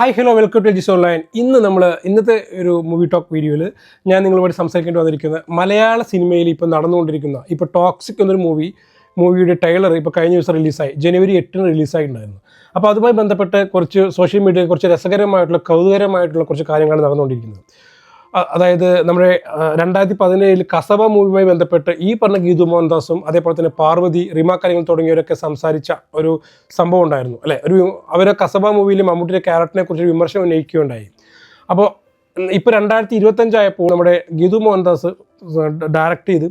Hi hello welcome to Jis online ഇന്ന് നമ്മൾ ഇന്നത്തെ ഒരു മൂവി ടോക്ക് വീഡിയോയിൽ ഞാൻ നിങ്ങളുമായിട്ട് സംസാരിക്കേണ്ടി വന്നിരിക്കുന്ന മലയാള സിനിമയിൽ ഇപ്പോൾ നടന്നുകൊണ്ടിരിക്കുന്ന ഇപ്പോൾ ടോക്സിക് എന്നൊരു മൂവി മൂവിയുടെ ട്രെയിലർ ഇപ്പോൾ കഴിഞ്ഞ ദിവസം റിലീസായി ജനുവരി എട്ടിന് റിലീസായിട്ടുണ്ടായിരുന്നു അപ്പോൾ അതുമായി ബന്ധപ്പെട്ട് കുറച്ച് സോഷ്യൽ മീഡിയയിൽ കുറച്ച് രസകരമായിട്ടുള്ള കൗതുകരമായിട്ടുള്ള കുറച്ച് കാര്യങ്ങളാണ് നടന്നുകൊണ്ടിരിക്കുന്നത്. അതായത് നമ്മുടെ രണ്ടായിരത്തി പതിനേഴിൽ കസബ മൂവിയുമായി ബന്ധപ്പെട്ട് ഈ പറഞ്ഞ ഗീതു മോഹൻദാസും അതേപോലെ തന്നെ പാർവതി റിമ കാര്യങ്ങൾ തുടങ്ങിയവരൊക്കെ സംസാരിച്ച ഒരു സംഭവം ഉണ്ടായിരുന്നു അല്ലെ? ഒരു അവരെ കസബ മൂവിയിൽ മമ്മൂട്ടിയുടെ ക്യാരക്ടറിനെ കുറിച്ച് വിമർശനം ഉന്നയിക്കുകയുണ്ടായി. അപ്പോൾ ഇപ്പോൾ രണ്ടായിരത്തി ഇരുപത്തഞ്ചായപ്പോൾ നമ്മുടെ ഗീതു മോഹൻദാസ് ഡയറക്റ്റ് ചെയ്ത്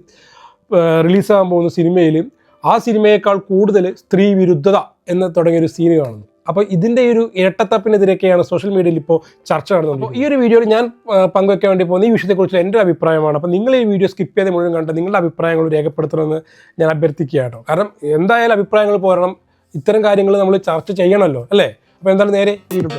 റിലീസാകാൻ പോകുന്ന സിനിമയിൽ ആ സിനിമയേക്കാൾ കൂടുതൽ സ്ത്രീ വിരുദ്ധത എന്ന് തുടങ്ങിയൊരു സീന് കാണുന്നു. അപ്പോൾ ഇതിന്റെ ഒരു ഇരട്ടത്തപ്പിനെതിരെയൊക്കെയാണ് സോഷ്യൽ മീഡിയയിൽ ഇപ്പോൾ ചർച്ച നടന്നത് അപ്പോൾ ഈ ഒരു വീഡിയോയിൽ ഞാൻ പങ്കുവെക്കാൻ വേണ്ടി പോകുന്ന ഈ വിഷയത്തെക്കുറിച്ച് എന്റെ അഭിപ്രായമാണ്. അപ്പോൾ നിങ്ങൾ ഈ വീഡിയോ സ്കിപ്പ് ചെയ്ത് മുഴുവൻ കണ്ട് നിങ്ങളുടെ അഭിപ്രായങ്ങൾ രേഖപ്പെടുത്തണമെന്ന് ഞാൻ അഭ്യർത്ഥിക്കുക കേട്ടോ. കാരണം എന്തായാലും അഭിപ്രായങ്ങൾ പോരണം. ഇത്തരം കാര്യങ്ങൾ നമ്മൾ ചർച്ച ചെയ്യണമല്ലോ അല്ലേ? അപ്പോൾ എന്താണ് നേരെ വീഡിയോ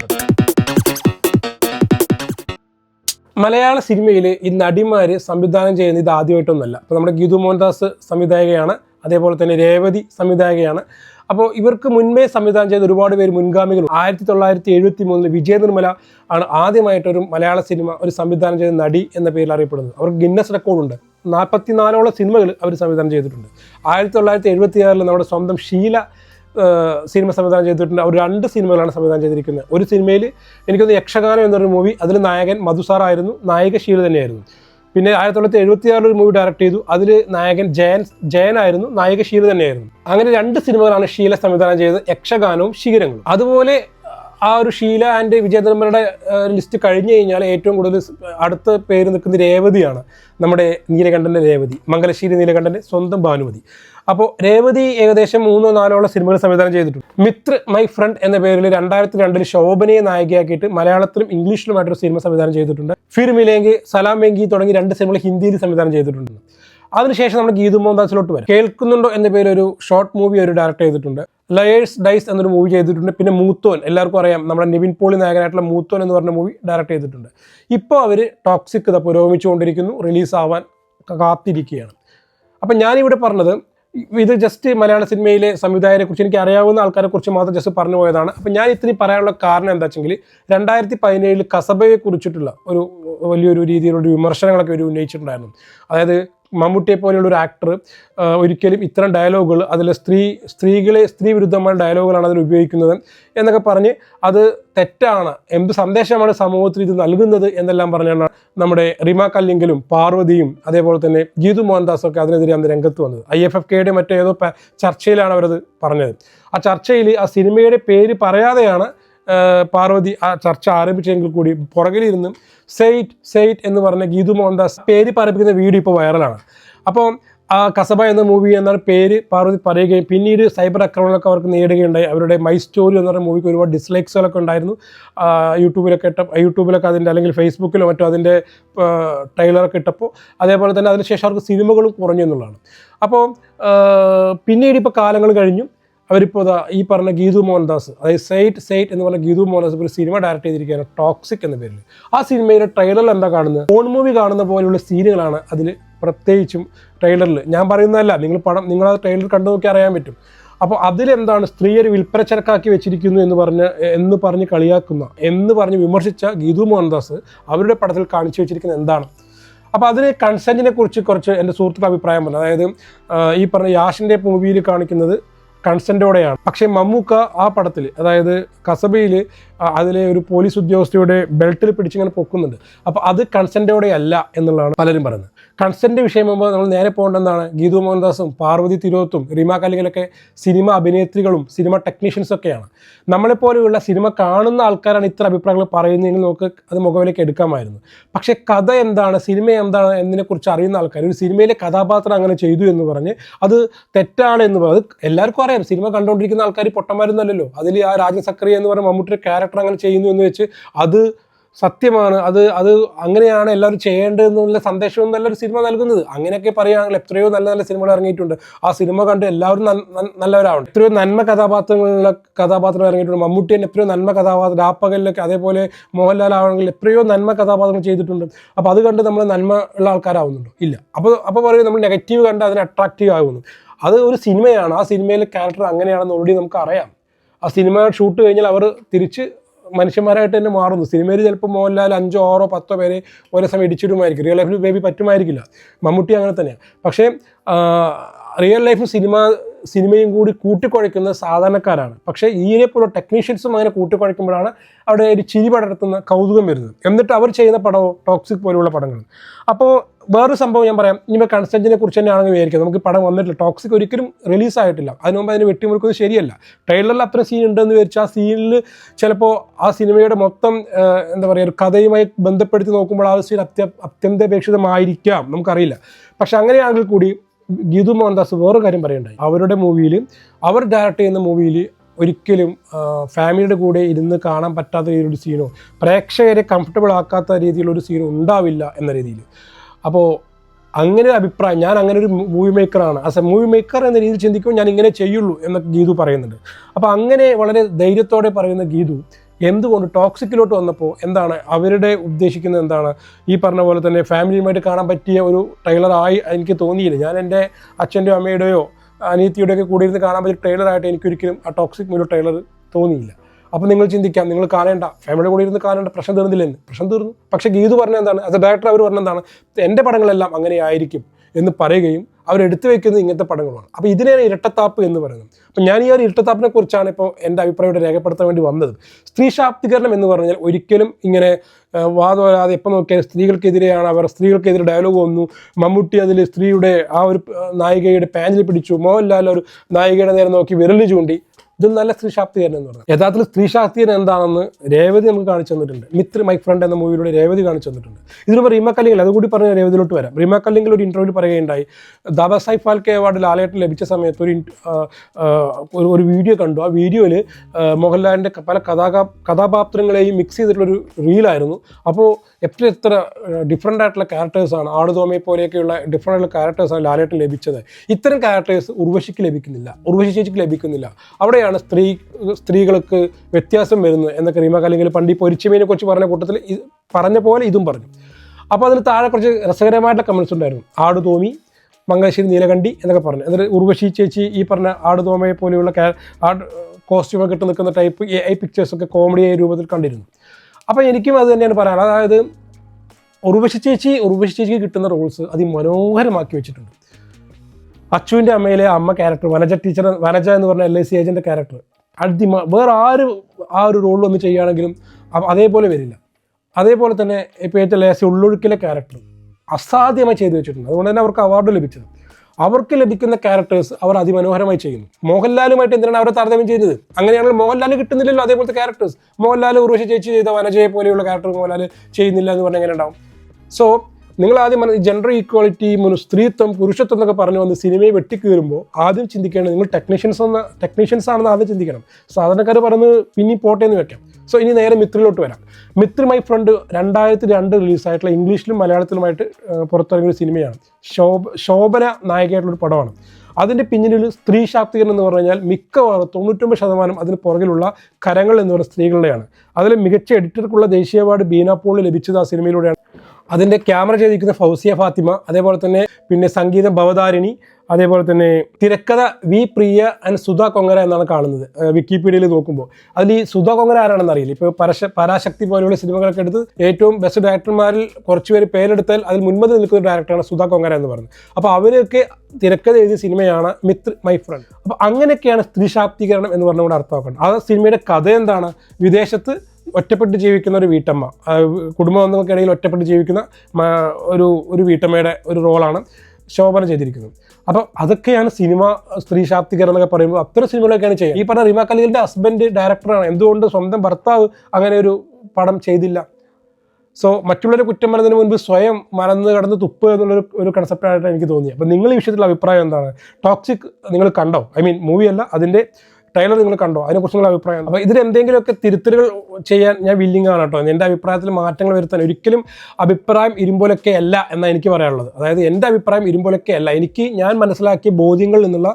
മലയാള സിനിമയിൽ ഈ നടിമാർ സംവിധാനം ചെയ്യുന്ന ഇത് ആദ്യമായിട്ടൊന്നുമല്ല അപ്പോൾ നമ്മുടെ ഗീതു മോഹൻദാസ് സംവിധായകയാണ് അതേപോലെ തന്നെ രേവതി സംവിധായകയാണ്. അപ്പോൾ ഇവർക്ക് മുൻപേ സംവിധാനം ചെയ്ത ഒരുപാട് പേര് മുൻഗാമികൾ. ആയിരത്തി തൊള്ളായിരത്തി എഴുപത്തി മൂന്നിൽ വിജയ നിർമ്മല ആണ് ആദ്യമായിട്ടൊരു മലയാള സിനിമ ഒരു സംവിധാനം ചെയ്ത നടി എന്ന പേരിൽ അറിയപ്പെടുന്നത്. അവർക്ക് ഗിന്നസ് റെക്കോർഡ് റെക്കോർഡുണ്ട്. നാൽപ്പത്തിനാലോളം സിനിമകൾ അവർ സംവിധാനം ചെയ്തിട്ടുണ്ട്. ആയിരത്തി തൊള്ളായിരത്തി എഴുപത്തി ആറിൽ നമ്മുടെ സ്വന്തം ഷീല സിനിമ സംവിധാനം ചെയ്തിട്ടുണ്ട്. അവർ രണ്ട് സിനിമകളാണ് സംവിധാനം ചെയ്തിരിക്കുന്നത്. ഒരു സിനിമയിൽ എനിക്കൊന്ന് യക്ഷഗാനം എന്നൊരു മൂവി അതിൽ നായകൻ മധുസാർ ആയിരുന്നു നായിക ഷീല തന്നെയായിരുന്നു. പിന്നെ ആയിരത്തി തൊള്ളായിരത്തി എഴുപത്തി ആറിൽ ഒരു മൂവി ഡയറക്ട് ചെയ്തു. അതിൽ നായകൻ ജയൻ ജയനായിരുന്നു നായിക ഷീല തന്നെയായിരുന്നു. അങ്ങനെ രണ്ട് സിനിമകളാണ് ഷീല സംവിധാനം ചെയ്തത്. യക്ഷഗാനവും ശിഖരങ്ങളും. അതുപോലെ ആ ഒരു ഷീല ആൻഡ് വിജയധർമ്മയുടെ ലിസ്റ്റ് കഴിഞ്ഞു കഴിഞ്ഞാൽ ഏറ്റവും കൂടുതൽ അടുത്ത പേര് നിൽക്കുന്ന രേവതിയാണ് നമ്മുടെ നീലകണ്ഠന്റെ രേവതി മംഗലശ്ശേരി നീലകണ്ഠന്റെ സ്വന്തം ഭാനുമതി. അപ്പോൾ രേവതി ഏകദേശം മൂന്നോ നാലോളം സിനിമകൾ സംവിധാനം ചെയ്തിട്ടുണ്ട്. മിത്ര മൈ ഫ്രണ്ട് എന്ന പേരിൽ രണ്ടായിരത്തി രണ്ടിൽ ശോഭനയെ നായികയാക്കിയിട്ട് മലയാളത്തിലും ഇംഗ്ലീഷിലുമായിട്ടൊരു സിനിമ സംവിധാനം ചെയ്തിട്ടുണ്ട്. ഫിർ മിലേങ്കി സലാം വെങ്കി തുടങ്ങി രണ്ട് സിനിമകൾ ഹിന്ദിയിൽ സംവിധാനം ചെയ്തിട്ടുണ്ട്. അതിനുശേഷം നമ്മൾ ഗീതു മോഹൻദാസിലോട്ട് വരും. കേൾക്കുന്നുണ്ടോ എന്ന പേരൊരു ഷോർട്ട് മൂവി ഒരു ഡയറക്ട് ചെയ്തിട്ടുണ്ട്. ലയേഴ്സ് ഡൈസ് എന്നൊരു മൂവി ചെയ്തിട്ടുണ്ട്. പിന്നെ മൂത്തോൻ എല്ലാവർക്കും അറിയാം നമ്മുടെ നിവിൻ പോളി നായകനായിട്ടുള്ള മൂത്തോൻ എന്ന് പറഞ്ഞ മൂവി ഡയറക്റ്റ് ചെയ്തിട്ടുണ്ട്. ഇപ്പോൾ അവർ ടോക്സിക് പുരോഗമിച്ചുകൊണ്ടിരിക്കുന്നു റിലീസ് ആവാൻ കാത്തിരിക്കുകയാണ്. അപ്പം ഞാനിവിടെ പറഞ്ഞത് ഇത് ജസ്റ്റ് മലയാള സിനിമയിലെ സംവിധായകരെ കുറിച്ച് എനിക്ക് അറിയാവുന്ന ആൾക്കാരെക്കുറിച്ച് മാത്രം ജസ്റ്റ് പറഞ്ഞു പോയതാണ്. അപ്പം ഞാൻ ഇത്രയും പറയാനുള്ള കാരണം എന്താ വെച്ചെങ്കിൽ രണ്ടായിരത്തി പതിനേഴിൽ കസബയെ കുറിച്ചിട്ടുള്ള ഒരു വലിയൊരു രീതിയിലുള്ള വിമർശനങ്ങളൊക്കെ ഒരു ഉന്നയിച്ചിട്ടുണ്ടായിരുന്നു. അതായത് മമ്മൂട്ടിയെ പോലെയുള്ള ഒരു ആക്ടർ ഒരിക്കലും ഇത്തരം ഡയലോഗുകൾ അതിൽ സ്ത്രീ സ്ത്രീകളെ സ്ത്രീ വിരുദ്ധമായ ഡയലോഗുകളാണ് അതിൽ ഉപയോഗിക്കുന്നത് എന്നൊക്കെ പറഞ്ഞ് അത് തെറ്റാണ്. എന്ത് സന്ദേശമാണ് സമൂഹത്തിൽ ഇത് നൽകുന്നത് എന്നെല്ലാം പറഞ്ഞാണ് നമ്മുടെ റിമ കല്ലിങ്കലും പാർവതിയും അതേപോലെ തന്നെ ഗീതു ഒക്കെ അതിനെതിരെ അന്ന് രംഗത്ത് വന്നത്. ഐ എഫ് എഫ് കെയുടെ മറ്റേതോ ചർച്ചയിലാണ് അവരത് പറഞ്ഞത്. ആ ചർച്ചയിൽ ആ സിനിമയുടെ പേര് പറയാതെയാണ് പാർവതി ആ ചർച്ച ആരംഭിച്ചെങ്കിൽ കൂടി പുറകിലിരുന്ന് സെയ്റ്റ് സെയ്റ്റ് എന്ന് പറഞ്ഞ ഗീതു മോഹൻദാസ് പേര് പറയിപ്പിക്കുന്ന വീഡിയോ ഇപ്പോൾ വൈറലാണ്. അപ്പോൾ ആ കസബ എന്ന മൂവി എന്നാണ് പേര് പാർവതി പറയുകയും പിന്നീട് സൈബർ ആക്രമണങ്ങളൊക്കെ അവർക്ക് നേടുകയുണ്ടായി അവരുടെ മൈ സ്റ്റോറി എന്ന് പറഞ്ഞ മൂവിക്ക് ഒരുപാട് ഡിസ്ലൈക്സുകളൊക്കെ ഉണ്ടായിരുന്നു. യൂട്യൂബിലൊക്കെ ഇട്ട യൂട്യൂബിലൊക്കെ അതിന്റെ അല്ലെങ്കിൽ ഫേസ്ബുക്കിലോ മറ്റോ അതിന്റെ ട്രെയിലറൊക്കെ ഇട്ടപ്പോൾ അതേപോലെ തന്നെ അതിനുശേഷം അവർക്ക് സിനിമകളും കുറഞ്ഞു എന്നുള്ളതാണ്. അപ്പോൾ പിന്നീട് ഇപ്പോൾ കാലങ്ങൾ കഴിഞ്ഞു. അവരിപ്പോൾ ഈ പറഞ്ഞ ഗീതു മോഹൻദാസ് അതായത് സെയ്റ്റ് സെയ്റ്റ് എന്ന് പറഞ്ഞ ഗീതു മോഹൻദാസ് ഒരു സിനിമ ഡയറക്ട് ചെയ്തിരിക്കുകയാണ് ടോക്സിക് എന്ന പേരിൽ ആ സിനിമയിലെ ട്രെയിലറിൽ എന്താ കാണുന്നത്? ഫോൺ മൂവി കാണുന്ന പോലെയുള്ള സീനുകളാണ് അതിൽ പ്രത്യേകിച്ചും ട്രെയിലറിൽ ഞാൻ പറയുന്നതല്ല നിങ്ങൾ പടം നിങ്ങൾ ആ ട്രെയിലർ കണ്ടു നോക്കി അറിയാൻ പറ്റും. അപ്പോൾ അതിലെന്താണ് സ്ത്രീ ഒരു വിൽപ്പനച്ചരക്കാക്കി വെച്ചിരിക്കുന്നു എന്ന് പറഞ്ഞ് എന്ന് പറഞ്ഞ് കളിയാക്കുന്ന എന്ന് പറഞ്ഞ് വിമർശിച്ച ഗീതു മോഹൻദാസ് അവരുടെ പടത്തിൽ കാണിച്ചു വെച്ചിരിക്കുന്നത് എന്താണ്? അപ്പോൾ അതിന് കൺസെന്റിനെ കുറിച്ച് കുറച്ച് എന്റെ സുഹൃത്തുക്കൾ അഭിപ്രായം പറഞ്ഞു. അതായത് ഈ പറഞ്ഞ യാഷിന്റെ മൂവിയിൽ കാണിക്കുന്നത് കൺസെന്റോടെയാണ് പക്ഷേ മമ്മൂക്ക ആ പടത്തിൽ അതായത് കസബയിൽ അതിലെ ഒരു പോലീസ് ഉദ്യോഗസ്ഥയുടെ ബെൽറ്റിൽ പിടിച്ചിങ്ങനെ പൊക്കുന്നുണ്ട്. അപ്പോൾ അത് കൺസെന്റോടെ അല്ല എന്നുള്ളതാണ് പലരും പറയുന്നത്. കൺസെന്റ് വിഷയമാകുമ്പോൾ നമ്മൾ നേരെ പോകേണ്ടതാണ് ഗീതു മോഹൻദാസും പാർവതി തിരോത്തും റിമ കലികളൊക്കെ സിനിമ അഭിനേത്രികളും സിനിമ ടെക്നീഷ്യൻസ് ഒക്കെയാണ്. നമ്മളെപ്പോലെയുള്ള സിനിമ കാണുന്ന ആൾക്കാരാണ് ഇത്ര അഭിപ്രായങ്ങൾ പറയുന്നതെങ്കിൽ നമുക്ക് അത് മുഖവിലേക്ക് എടുക്കാമായിരുന്നു. പക്ഷേ കഥ എന്താണ് സിനിമ എന്താണ് എന്നതിനെക്കുറിച്ച് അറിയുന്ന ആൾക്കാർ ഒരു സിനിമയിലെ കഥാപാത്രം അങ്ങനെ ചെയ്തു എന്ന് പറഞ്ഞ് അത് തെറ്റാണ് എന്ന് പറഞ്ഞത് എല്ലാവർക്കും അറിയാം. സിനിമ കണ്ടുകൊണ്ടിരിക്കുന്ന ആൾക്കാർ പൊട്ടന്മാരൊന്നുമല്ലല്ലോ അതിൽ ആ രാജൻ സക്രിയ എന്ന് പറഞ്ഞ മമ്മൂട്ടിയുടെ ക്യാരക്ടർ അങ്ങനെ ചെയ്യുന്നു എന്ന് വെച്ച് അത് സത്യമാണ്. അത് അത് അങ്ങനെയാണ് എല്ലാവരും ചെയ്യേണ്ടതെന്നുള്ള സന്ദേശവും നല്ലൊരു സിനിമ നൽകുന്നത്. അങ്ങനെയൊക്കെ പറയുകയാണെങ്കിൽ എത്രയോ നല്ല നല്ല സിനിമകൾ ഇറങ്ങിയിട്ടുണ്ട്. ആ സിനിമ കണ്ട് എല്ലാവരും നല്ലവരാവണം. എത്രയോ നന്മ കഥാപാത്രങ്ങളുള്ള കഥാപാത്രങ്ങൾ ഇറങ്ങിയിട്ടുണ്ട്. മമ്മൂട്ടി തന്നെ എത്രയോ നന്മ കഥാപാത്രം രാപ്പകലിലൊക്കെ അതേപോലെ മോഹൻലാൽ ആവണമെങ്കിൽ എത്രയോ നന്മ കഥാപാത്രങ്ങൾ ചെയ്തിട്ടുണ്ട്. അപ്പോൾ അത് കണ്ട് നമ്മൾ നന്മ ഉള്ള ആൾക്കാരാവുന്നുണ്ടോ? ഇല്ല. അപ്പോൾ അപ്പോൾ പറയും നമ്മൾ നെഗറ്റീവ് കണ്ട് അതിന് അട്രാക്റ്റീവ് ആകുന്നു. അത് ഒരു സിനിമയാണ്. ആ സിനിമയിലെ ക്യാരക്ടർ അങ്ങനെയാണെന്ന് ഓൾറെഡി നമുക്ക് അറിയാം ആ സിനിമ ഷൂട്ട് കഴിഞ്ഞാൽ അവർ തിരിച്ച് മനുഷ്യന്മാരായിട്ട് തന്നെ മാറുന്നു. സിനിമയിൽ ചിലപ്പോൾ മോഹൻലാൽ അഞ്ചോ ആറോ പത്തോ പേരെ ഒരേ സമയം ഇടിച്ചിടുമായിരിക്കും റിയൽ ലൈഫിൽ ബേബി പറ്റുമായിരിക്കില്ല. മമ്മൂട്ടി അങ്ങനെ തന്നെയാണ് പക്ഷേ റിയൽ ലൈഫും സിനിമ സിനിമയും കൂടി കൂട്ടിക്കുഴയ്ക്കുന്ന സാധാരണക്കാരാണ്. പക്ഷേ ഈനെ പോലെ ടെക്നീഷ്യൻസും അങ്ങനെ കൂട്ടിക്കുഴയ്ക്കുമ്പോഴാണ് അവിടെ ഒരു ചിരി പടർത്തുന്ന കൗതുകം വരുന്നത്. എന്നിട്ട് അവർ ചെയ്യുന്ന പടമോ ടോക്സിക് പോലെയുള്ള പടങ്ങൾ. അപ്പോൾ വേറൊരു സംഭവം ഞാൻ പറയാം. ഇനിയിപ്പോൾ കൺസ്റ്റന്റിനെ കുറിച്ച് തന്നെയാണെങ്കിൽ വിചാരിക്കുന്നത് നമുക്ക് പടം വന്നിട്ടില്ല. ടോക്സിക് ഒരിക്കലും റിലീസ് ആയിട്ടില്ല. അതിന് മുമ്പ് അതിന് വെട്ടിമുറുക്കുന്നത് ശരിയല്ല. ട്രെയിലറിൽ അത്ര സീൻ ഉണ്ടെന്ന് വിചാരിച്ചാൽ ആ സീനിൽ ചിലപ്പോൾ ആ സിനിമയുടെ മൊത്തം എന്താ പറയുക ഒരു കഥയുമായി ബന്ധപ്പെടുത്തി നോക്കുമ്പോൾ ആ സീൻ അത്യ അത്യന്താപേക്ഷിതമായിരിക്കാം. നമുക്കറിയില്ല. പക്ഷെ അങ്ങനെയാണെങ്കിൽ കൂടി ഗീതു മോഹൻദാസ് വേറൊരു കാര്യം പറയണ്ടായി. അവരുടെ മൂവിയിൽ അവർ ഡയറക്റ്റ് ചെയ്യുന്ന മൂവിയിൽ ഒരിക്കലും ഫാമിലിയുടെ കൂടെ ഇരുന്ന് കാണാൻ പറ്റാത്ത രീതിയിലൊരു സീനോ പ്രേക്ഷകരെ കംഫർട്ടബിൾ ആക്കാത്ത രീതിയിലൊരു സീനോ ഉണ്ടാവില്ല എന്ന രീതിയിൽ അപ്പോൾ അങ്ങനെ ഒരു അഭിപ്രായം ഞാൻ അങ്ങനെ ഒരു മൂവി മേക്കറാണ് ആസ് എ മൂവി മേക്കർ എന്ന രീതിയിൽ ചിന്തിക്കുമ്പോൾ ഞാൻ ഇങ്ങനെ ചെയ്യുള്ളൂ എന്ന ഗീതു പറയുന്നുണ്ട്. അപ്പോൾ അങ്ങനെ വളരെ ധൈര്യത്തോടെ പറയുന്ന ഗീതു എന്തുകൊണ്ട് ടോക്സിക്കിലോട്ട് വന്നപ്പോൾ എന്താണ് അവരുടെ ഉദ്ദേശിക്കുന്നത് എന്താണ്? ഈ പറഞ്ഞ പോലെ തന്നെ ഫാമിലിയുമായിട്ട് കാണാൻ പറ്റിയ ഒരു ട്രെയിലറായി എനിക്ക് തോന്നിയില്ല. ഞാൻ എന്റെ അച്ഛന്റെയോ അമ്മയുടെയോ അനിയത്തിയുടെയൊക്കെ കൂടെ ഇരുന്ന് കാണാൻ പറ്റിയ ട്രെയിലറായിട്ട് എനിക്കൊരിക്കലും ആ ടോക്സിക് മൂലം ട്രെയിലർ തോന്നിയില്ല. അപ്പോൾ നിങ്ങൾ ചിന്തിക്കാം നിങ്ങൾ കാണേണ്ട ഫാമിലിയുടെ കൂടെ ഇരുന്ന് കാണേണ്ട പ്രശ്നം തീർന്നില്ലെന്ന്. പ്രശ്നം തീർന്നു. പക്ഷേ ഗീതു പറഞ്ഞ എന്താണ് ആസ് എ ഡയറക്ടർ അവർ പറഞ്ഞ എന്താണ് എന്റെ പടങ്ങളെല്ലാം അങ്ങനെയായിരിക്കും എന്ന് പറയുകയും അവരെടുത്തു വയ്ക്കുന്നത് ഇങ്ങനത്തെ പടങ്ങളാണ്. അപ്പോൾ ഇതിനെയാണ് ഇരട്ടത്താപ്പ് എന്ന് പറയുന്നത് അപ്പോൾ ഞാൻ ഈ ഒരു ഇരട്ടത്താപ്പിനെ കുറിച്ചാണ് ഇപ്പോൾ എന്റെ അഭിപ്രായം ഇവിടെ രേഖപ്പെടുത്താൻ വേണ്ടി വന്നത്. സ്ത്രീ ശാക്തീകരണം എന്ന് പറഞ്ഞാൽ ഒരിക്കലും ഇങ്ങനെ വാദമില്ലാതെ എപ്പോൾ നോക്കിയാൽ സ്ത്രീകൾക്കെതിരെയാണ് അവർ സ്ത്രീകൾക്കെതിരെ ഡയലോഗ് വന്നു. മമ്മൂട്ടി അതിൽ സ്ത്രീയുടെ ആ ഒരു നായികയുടെ പാനിൽ പിടിച്ചു. മോഹൻലാൽ ഒരു നായികയുടെ നേരെ നോക്കി വിരലിന് ചൂണ്ടി. ഇത് നല്ല സ്ത്രീ ശാക്തീകരണം എന്ന് പറയുന്നത് യഥാർത്ഥത്തിൽ സ്ത്രീ ശാക്തീകരണം എന്താണെന്ന് രേവതി നമുക്ക് കാണിച്ചു തന്നിട്ടുണ്ട്. മിത്ര മൈ ഫ്രണ്ട് എന്ന മൂവിയിലൂടെ രേവതി കാണിച്ചു തന്നിട്ടുണ്ട്. ഇതിനുമ്പോൾ റീമ കല്ലിങ്ങൾ അതുകൂടി പറഞ്ഞ രേവതിയിലോട്ട് വരാം. റീമ കല്ലിങ്കിൽ ഒരു ഇന്റർവ്യൂ പറയുകയുണ്ടായി ദാദാ സാഹിബ് ഫാൽക്കെ അവാർഡ് ലാലേട്ടൻ ലഭിച്ച സമയത്ത് ഒരു ഒരു വീഡിയോ കണ്ടു. ആ വീഡിയോയിൽ മോഹൻലാലിന്റെ പല കഥാകാ കഥാപാത്രങ്ങളെയും മിക്സ് ചെയ്തിട്ടുള്ളൊരു റീലായിരുന്നു അപ്പോൾ എത്ര എത്ര ഡിഫറെന്റ് ആയിട്ടുള്ള ക്യാരക്ടേഴ്സാണ് ആടുതോമയെ പോലെയൊക്കെയുള്ള ഡിഫറെന്റ് ആയിട്ടുള്ള ക്യാരക്ടേഴ്സാണ് ലാലേട്ടൻ ലഭിച്ചത്. ഇത്തരം ക്യാരക്ടേഴ്സ് ഉർവശിക്ക് ലഭിക്കുന്നില്ല. ഉർവശി ചേച്ചിക്ക് ലഭിക്കുന്നില്ല. അവിടെയാണ് സ്ത്രീ സ്ത്രീകൾക്ക് വ്യത്യാസം വരുന്നത് എന്നൊക്കെ റീമ അല്ലെങ്കിൽ പണ്ടി ഈ പൊരിച്ചമീനെ കുറിച്ച് പറഞ്ഞ കൂട്ടത്തിൽ പറഞ്ഞ പോലെ ഇതും പറഞ്ഞു. അപ്പോൾ അതിന് താഴെ കുറച്ച് രസകരമായിട്ടുള്ള കമൻസ് ഉണ്ടായിരുന്നു. ആട് തോമി മംഗലശ്ശേരി നീലകണ്ഠി എന്നൊക്കെ പറഞ്ഞു. എന്നിട്ട് ഉർവശി ചേച്ചി ഈ പറഞ്ഞ ആടുതോമയെ പോലെയുള്ള ക്യാ ആട് കോസ്റ്റ്യൂമൊക്കെ ഇട്ട് നിൽക്കുന്ന ടൈപ്പ് എ ഐ പിക്ചേഴ്സൊക്കെ കോമഡി രൂപത്തിൽ കണ്ടിരുന്നു. അപ്പോൾ എനിക്കും അത് തന്നെയാണ് പറയാനുള്ളത്. അതായത് ഉർവശി ചേച്ചി ഉർവശി ചേച്ചിക്ക് കിട്ടുന്ന റോൾസ് അതിമനോഹരമാക്കി വെച്ചിട്ടുണ്ട്. അച്ചുവിന്റെ അമ്മയിലെ അമ്മ ക്യാരക്ടർ വനജ ടീച്ചർ വനജ എന്ന് പറഞ്ഞ എൽ ഐ സി ഏജന്റെ ക്യാരക്ടർ അടിമ വേറെ ആര് ആ ഒരു റോളിൽ ഒന്ന് ചെയ്യുകയാണെങ്കിലും അതേപോലെ വരില്ല. അതേപോലെ തന്നെ ഇപ്പോൾ ഏറ്റവും ലേസി ഉള്ളൊഴുക്കിലെ ക്യാരക്ടർ അസാധ്യമായി ചെയ്തു വെച്ചിട്ടുണ്ട്. അതുകൊണ്ട് തന്നെ അവർക്ക് അവാർഡ് ലഭിച്ചത്. അവർക്ക് ലഭിക്കുന്ന ക്യാരക്ടേഴ്സ് അവർ അതിമനോഹരമായി ചെയ്യുന്നു. മോഹൻലാലുമായിട്ട് എന്തിനാണ് അവരെ താരതമ്യം ചെയ്യുന്നത്? അങ്ങനെയാണെങ്കിൽ മോഹൻലാൽ കിട്ടുന്നില്ലല്ലോ അതേപോലത്തെ ക്യാരക്ടേഴ്സ് മോഹൻലാൽ ഉർവശി ചേച്ചി ചെയ്ത വനജയെ പോലെയുള്ള ക്യാരക്ടർ മോഹൻലാൽ ചെയ്യുന്നില്ല എന്ന് പറഞ്ഞാൽ എങ്ങനെ ഉണ്ടാവും? സോ നിങ്ങൾ ആദ്യം പറഞ്ഞ ജെൻഡർ ഈക്വാളിറ്റി സ്ത്രീത്വം പുരുഷത്വം എന്നൊക്കെ പറഞ്ഞു വന്ന് സിനിമയെ വെട്ടിക്കീറുമ്പോൾ ആദ്യം ചിന്തിക്കേണ്ടത് നിങ്ങൾ ടെക്നീഷ്യൻസ് എന്ന ടെക്നീഷ്യൻസ് ആണെന്ന് ആദ്യം ചിന്തിക്കണം. സാധാരണക്കാർ പറഞ്ഞ് പിന്നെ പോട്ടെ എന്ന് വെക്കാം. സോ ഇനി നേരെ മിത്രിലോട്ട് വരാം. മിത്രി മൈ ഫ്രണ്ട് രണ്ടായിരത്തി രണ്ട് റിലീസായിട്ടുള്ള ഇംഗ്ലീഷിലും മലയാളത്തിലുമായിട്ട് പുറത്തിറങ്ങിയ സിനിമയാണ്. ശോഭ ശോഭന നായികയായിട്ടുള്ള ഒരു പടമാണ്. അതിന്റെ പിന്നിൽ സ്ത്രീ ശാക്തീകരണം എന്ന് പറഞ്ഞു കഴിഞ്ഞാൽ മിക്കവാറും തൊണ്ണൂറ്റൊമ്പത് ശതമാനം അതിന് പുറകിലുള്ള കരങ്ങൾ എന്ന് പറയുന്ന സ്ത്രീകളുടെയാണ്. അതിൽ മികച്ച എഡിറ്റർക്കുള്ള ദേശീയ അവാർഡ് ബീനാ ലഭിച്ചത് ആ സിനിമയിലൂടെയാണ്. അതിന്റെ ക്യാമറ ചെയ്തിരിക്കുന്ന ഫൗസിയ ഫാത്തിമ അതേപോലെ തന്നെ പിന്നെ സംഗീതം ഭവതാരിണി അതേപോലെ തന്നെ തിരക്കഥ വി പ്രിയ ആൻഡ് സുധ കൊങ്ങര എന്നാണ് കാണുന്നത്. വിക്കിപീഡിയയിൽ നോക്കുമ്പോൾ. അതിൽ ഈ സുധ കൊങ്ങര ആരാണെന്ന് അറിയില്ല. ഇപ്പോൾ പരശ പരാശക്തി പോലെയുള്ള സിനിമകളൊക്കെ എടുത്ത് ഏറ്റവും ബെസ്റ്റ് ഡയറക്ടർമാരിൽ കുറച്ച് പേര് പേരെടുത്താൽ അതിൽ മുൻപത് നിൽക്കുന്ന ഡയറക്ടറാണ് സുധ കൊങ്ങര എന്ന് പറയുന്നത്. അപ്പോൾ അവരൊക്കെ തിരക്കഥ എഴുതിയ സിനിമയാണ് മിത്ര മൈ ഫ്രണ്ട്. അപ്പോൾ അങ്ങനെയൊക്കെയാണ് സ്ത്രീ ശാക്തീകരണം എന്ന് പറഞ്ഞുകൊണ്ട് അർത്ഥമാക്കുന്നത്. ആ സിനിമയുടെ കഥ എന്താണ്? വിദേശത്ത് ഒറ്റപ്പെട്ട് ജീവിക്കുന്ന ഒരു വീട്ടമ്മ. ആ, കുടുംബബന്ധങ്ങൾക്കിടയിൽ ഒറ്റപ്പെട്ട് ജീവിക്കുന്ന ഒരു ഒരു വീട്ടമ്മയുടെ ഒരു റോളാണ് ശോഭന ചെയ്തിരിക്കുന്നത്. അപ്പോൾ അതൊക്കെയാണ് സിനിമ സ്ത്രീ ശാക്തീകരണം എന്നൊക്കെ പറയുമ്പോൾ അത്തരം സിനിമകളൊക്കെയാണ് ചെയ്യുക. ഈ പറഞ്ഞ റിമ കലീലിന്റെ ഹസ്ബൻഡ് ഡയറക്ടറാണ് എന്തുകൊണ്ട് സ്വന്തം ഭർത്താവ് അങ്ങനെ ഒരു പടം ചെയ്തില്ല? സോ മറ്റുള്ളവരെ കുറ്റം പറയുന്നതിന് മുൻപ് സ്വയം മറന്ന് കടന്ന് തുപ്പ് എന്നുള്ളൊരു ഒരു കൺസെപ്റ്റായിട്ടാണ് എനിക്ക് തോന്നിയത്. അപ്പോൾ നിങ്ങൾ ഈ വിഷയത്തിലുള്ള അഭിപ്രായം എന്താണ്? ടോക്സിക് നിങ്ങൾ കണ്ടോ? ഐ മീൻ മൂവിയല്ല അതിന്റെ ട്രെയിലർ നിങ്ങൾ കണ്ടോ? അതിനെക്കുറിച്ചുള്ള അഭിപ്രായം. അപ്പോൾ ഇതിൽ എന്തെങ്കിലുമൊക്കെ തിരുത്തലുകൾ ചെയ്യാൻ ഞാൻ വില്ലിംഗ് ആണ് കേട്ടോ. എന്റെ അഭിപ്രായത്തിൽ മാറ്റങ്ങൾ വരുത്താൻ ഒരിക്കലും അഭിപ്രായം ഇരുമ്പോലൊക്കെ അല്ല എന്നാണ് എനിക്ക് പറയാനുള്ളത്. അതായത് എന്റെ അഭിപ്രായം ഇരുമ്പോലൊക്കെ അല്ല. എനിക്ക് ഞാൻ മനസ്സിലാക്കിയ ബോധ്യങ്ങളിൽ നിന്നുള്ള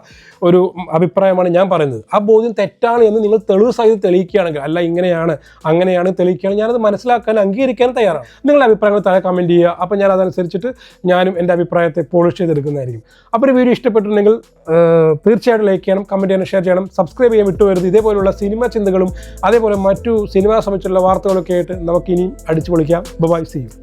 ഒരു അഭിപ്രായമാണ് ഞാൻ പറയുന്നത്. ആ ബോധ്യം തെറ്റാണ് എന്ന് നിങ്ങൾ തെളിവ് സഹിതം തെളിയിക്കുകയാണെങ്കിൽ അല്ല ഇങ്ങനെയാണ് അങ്ങനെയാണ് തെളിയിക്കുകയാണ് ഞാനത് മനസ്സിലാക്കാൻ അംഗീകരിക്കാൻ തയ്യാറാണ്. നിങ്ങളുടെ അഭിപ്രായങ്ങൾ താഴെ കമന്റ് ചെയ്യുക. അപ്പോൾ ഞാൻ അതനുസരിച്ചിട്ട് ഞാനും എന്റെ അഭിപ്രായത്തെ പോളിഷ് ചെയ്തെടുക്കുന്നതായിരിക്കും. അപ്പോൾ ഒരു വീഡിയോ ഇഷ്ടപ്പെട്ടിട്ടുണ്ടെങ്കിൽ തീർച്ചയായിട്ടും ലൈക്ക് ചെയ്യണം കമന്റ് ചെയ്യണം ഷെയർ ചെയ്യണം സബ്സ്ക്രൈബ് സബ്സ്ക്രൈബ് ചെയ്യാൻ വിട്ടുവരുത്. ഇതേപോലുള്ള സിനിമ ചിന്തകളും അതേപോലെ മറ്റു സിനിമ സംബന്ധിച്ചുള്ള വാർത്തകളൊക്കെ ആയിട്ട് നമുക്ക് ഇനിയും അടിച്ചു പൊളിക്കാം. By C U